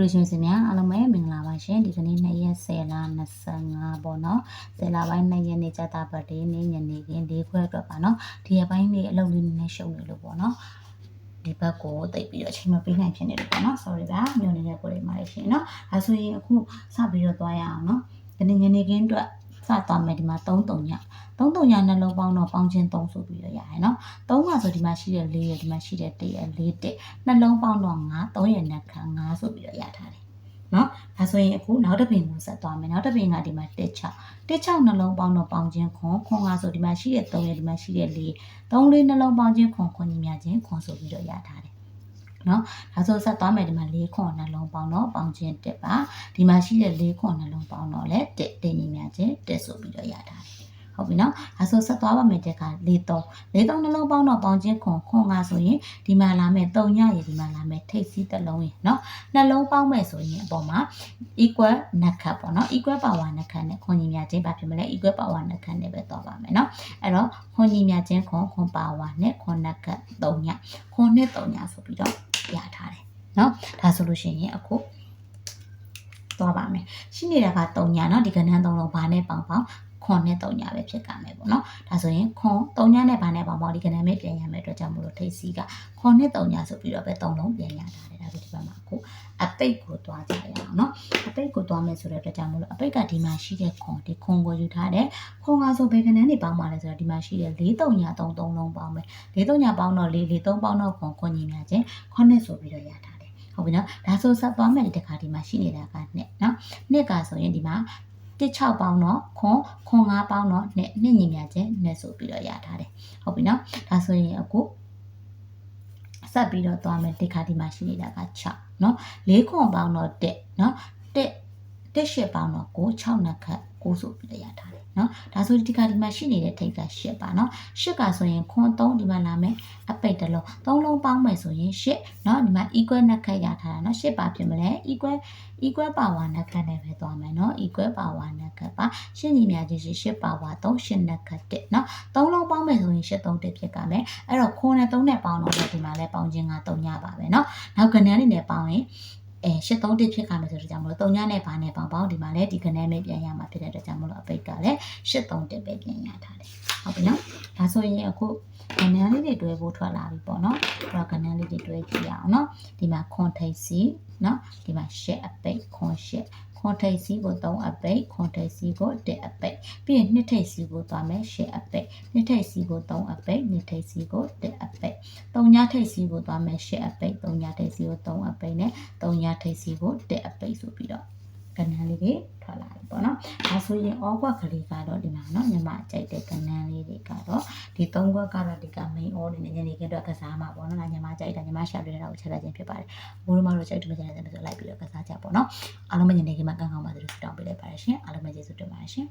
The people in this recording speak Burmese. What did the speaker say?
လို့ရှင်စင်များအားလုံးပဲမင်္ဂလာပါရှင်ဒီကနေ့2ရက်10လ25ပေါ့နော်10လပိုင်း2ရက်နေ့ကြာတာပတ်တေးနေ့ညနေခင်း၄ခွဲအတွက်ပါနော်ဒီရက်ပိုင်းနေ့အလုပ်လေးနည်းနည်းရှုပ်နေလို့ပေါ့နော်ဒီဘက်ကိုတိတ်ပြီးတော့အချိန်မပေးနိုင်ဖြစ်နေလို့ပေါ့နော် sorry ပါညွန်နေတဲ့ကိုလေးမှာရှင်နော်ဒါဆိုရင်အခုစပြီးတော့သွားရအောင်နော်ဒီနေ့ညနေခင်းအတွက် စသွားမယ်ဒီမှာ3တုံည3တုံညနှလုံးပေါင်းတော့ပေါင်းချင်း3ဆိုပြီးတော့ရတယ်နော်3ကဆိုဒီမှာရှိတဲ့4ရယ်ဒီမှာရှိတဲ့1ရယ်4တက်နှလုံးပေါင်းတော့9 3ရယ်နဲ့ခန်း9ဆိုပြီးတော့ရထားတယ်နော်ဒါဆိုရင်အခုနောက်တစ်ပင်ကိုဆက်သွားမယ်နောက်တစ်ပင်ကဒီမှာတက်ချတက်ချနှလုံးပေါင်းတော့ပေါင်းခြင်းခွန်ခွန်ကဆိုဒီမှာရှိတဲ့3ရယ်ဒီမှာရှိတဲ့4 3လေးနှလုံးပေါင်းခြင်းခွန်ခွန်ညီမြခြင်းခွန်ဆိုပြီးတော့ရထားတယ်နော်ဒါဆိုဆက်သွားမယ်ဒီမှာ၄ခွန်နှလုံးပေါင်းတော့ပေါင်းခြင်းတက်ပါဒီမှာရှိတဲ့၄ခွန်နှလုံးပေါင်းတော့လဲတက်တက်ညီမြခြင်း တက်ဆိုပြီးတော့ရထားတယ်ဟုတ်ပြီနော်ဒါဆိုဆက်သွားပါမယ်တက်က၄3၄3နှလုံးပေါင်းတော့ပေါင်းခြင်းခွန်ခွန်ကဆိုရင်ဒီမှာလာမယ်3ညရည်ဒီမှာလာမယ်ထိတ်စီးတစ်လုံးရယ်နော်နှလုံးပေါင်းမယ်ဆိုရင်အပေါ်မှာ equal နက်ခတ်ပေါ့နော် equal power နက်ခတ်နဲ့ခွန်ညီမြခြင်းဘာဖြစ်မလဲ equal power နက်ခတ်နဲ့ပဲသွားပါမယ်နော်အဲ့တော့ခွန်ညီမြခြင်းခွန်ခွန် power နဲ့ခွန်နက်ခတ်3ညခွန်နဲ့3ညဆိုပြီးတော့ရထားတယ်နော်ဒါဆိုလို့ရှိရင်အခု သွားပါမယ်ရှိနေတာက3ညနော်ဒီကဏ္ဍ3လုံးဘာနဲ့ပေါင်းပေါင်းခွန်နဲ့3ညပဲဖြစ်ကြမယ်ပေါ့နော်ဒါဆိုရင်ခွန်3ညနဲ့ဘာနဲ့ပေါင်းပေါင်းဒီကဏ္ဍမဲ့ပြန်ရမယ်အတွက်ကြောင့်မလို့ထိတ်စီကခွန်နဲ့3ညဆိုပြီးတော့ပဲ3လုံးပြန်ရထားတယ်ဒါဆိုဒီဘက်မှာအခုအပိတ်ကိုသွားကြရအောင်နော်အပိတ်ကိုသွားမယ်ဆိုတဲ့အတွက်ကြောင့်မလို့အပိတ်ကဒီမှာရှိတဲ့ခွန်ဒီခွန်ကိုယူထားတယ်ခွန်ကဆိုဘယ်ကနေနေပေါင်းပါလဲဆိုတော့ဒီမှာရှိတဲ့၄3ညာ3 3လုံးပေါင်းမယ်၄3ညာပေါင်းတော့၄၄3ပေါင်းတော့ခွန်ခွန်ညီများချင်းခွန်နဲ့ဆိုပြီးတော့ရထားတယ် ဟုတ်ပြီနော်ဒါဆိုဆက်သွားမယ်ဒီတစ်ခါဒီမှာရှိနေတာကနှစ်နော်နှစ်ကဆိုရင်ဒီမှာတစ်6ပေါင်းတော့ခွန်ခွန်5ပေါင်းတော့နှစ်နှစ်ညီများချင်းနှစ်ဆိုပြီးတော့ရထားတယ်ဟုတ်ပြီနော်ဒါဆိုရင်အခုဆက်ပြီးတော့သွားမယ်ဒီခါဒီမှာရှိနေတာက6နော်၄ခွန်ပေါင်းတော့တက်နော်တက်တက်ရှစ်ပေါင်းတော့ကို6နှစ်ခတ်ကိုဆိုပြီးတော့ရထား နော်ဒါဆိုဒီကဒီမှာရှိနေတဲ့ထိပ်က10ပါနော်10ကဆိုရင်ခွန်3ဒီမှာလာမယ်အပိတ်တစ်လုံး3လုံးပေါင်းမယ်ဆိုရင်10နော်ဒီမှာ equal နဲ့ခက်ရထားတာနော်10ပါဖြစ်မလဲ equal equal power နဲ့ခက်နဲ့ပဲသွားမယ်နော် equal power နဲ့ခက်ပါ10ညီမကြီးရှိ10 power 3 10နဲ့ခက်1နော်3လုံးပေါင်းမယ်ဆိုရင်10 3တက်ဖြစ်ကမယ်အဲ့တော့ခွန်နဲ့3နဲ့ပေါင်းတော့ဒီမှာလဲပေါင်းခြင်းက3ရပါပဲနော်နောက်ကနေနဲ့ပေါင်းရင် အဲရှစ်သုံးတစ်ဖြစ်ခါမယ်ဆိုတော့ကြောင့်မလို့၃ညနဲ့ဘာနဲ့ပေါင်းပေါင်းဒီမှာလည်းဒီကနေမဲ့ပြန်ရမှာဖြစ်တဲ့အတွက်ကြောင့်မလို့အပိတ်ကလည်းရှစ်သုံးတစ်ပဲပြန်ရထားတယ်ဟုတ်ပြီနော်ဒါဆိုရင်အခုကဏ္ဍလေးတွေတွဲဖို့ထွက်လာပြီပေါ့နော်အဲ့တော့ကဏ္ဍလေးတွေတွဲကြည့်ရအောင်နော်ဒီမှာခွန်ထိတ်စီနော်ဒီမှာရှစ်အပိတ်ခွန်ရှစ်ခွန်ထိတ်စီကို3အပိတ်ခွန်ထိတ်စီကို1အပိတ်ပြီးရင်နှစ်ထိတ်စီကိုသွားမယ်ရှစ်အပိတ်နှစ်ထိတ်စီကို3အပိတ်နှစ်ထိတ်စီကို1အပိတ် ၃ညထိတ်စီကိုသွားမယ်ရှစ်အပိတ်၃ညထိတ်စီကို3အပိတ်နဲ့သုံးရထိပ်စီကိုတက်အပိတ်ဆိုပြီးတော့ကဏ္ဍလေးတွေထွက်လာပြီပေါ့နော်။ဒါဆိုရင်အောကွက်ကလေးကတော့ဒီမှာနော်ညီမကြိုက်တဲ့ကဏ္ဍလေးတွေကတော့ဒီသုံးခွက်ကတော့ဒီက main order နဲ့ညနေခင်းတော့ကစားမှာပေါ့နော်။ညီမကြိုက်တာညီမရှာပြတာကိုချက်လိုက်ခြင်းဖြစ်ပါတယ်။ဘိုးတို့မတို့ကြိုက်တယ်မကြိုက်တယ်ဆိုလိုက်ပြီးတော့ကစားကြပေါ့နော်။အားလုံးပဲညနေခင်းမှာကံကောင်းပါစေလို့ဆုတောင်းပေးလိုက်ပါတယ်ရှင်။အားလုံးပဲကျေးဇူးတင်ပါတယ်ရှင်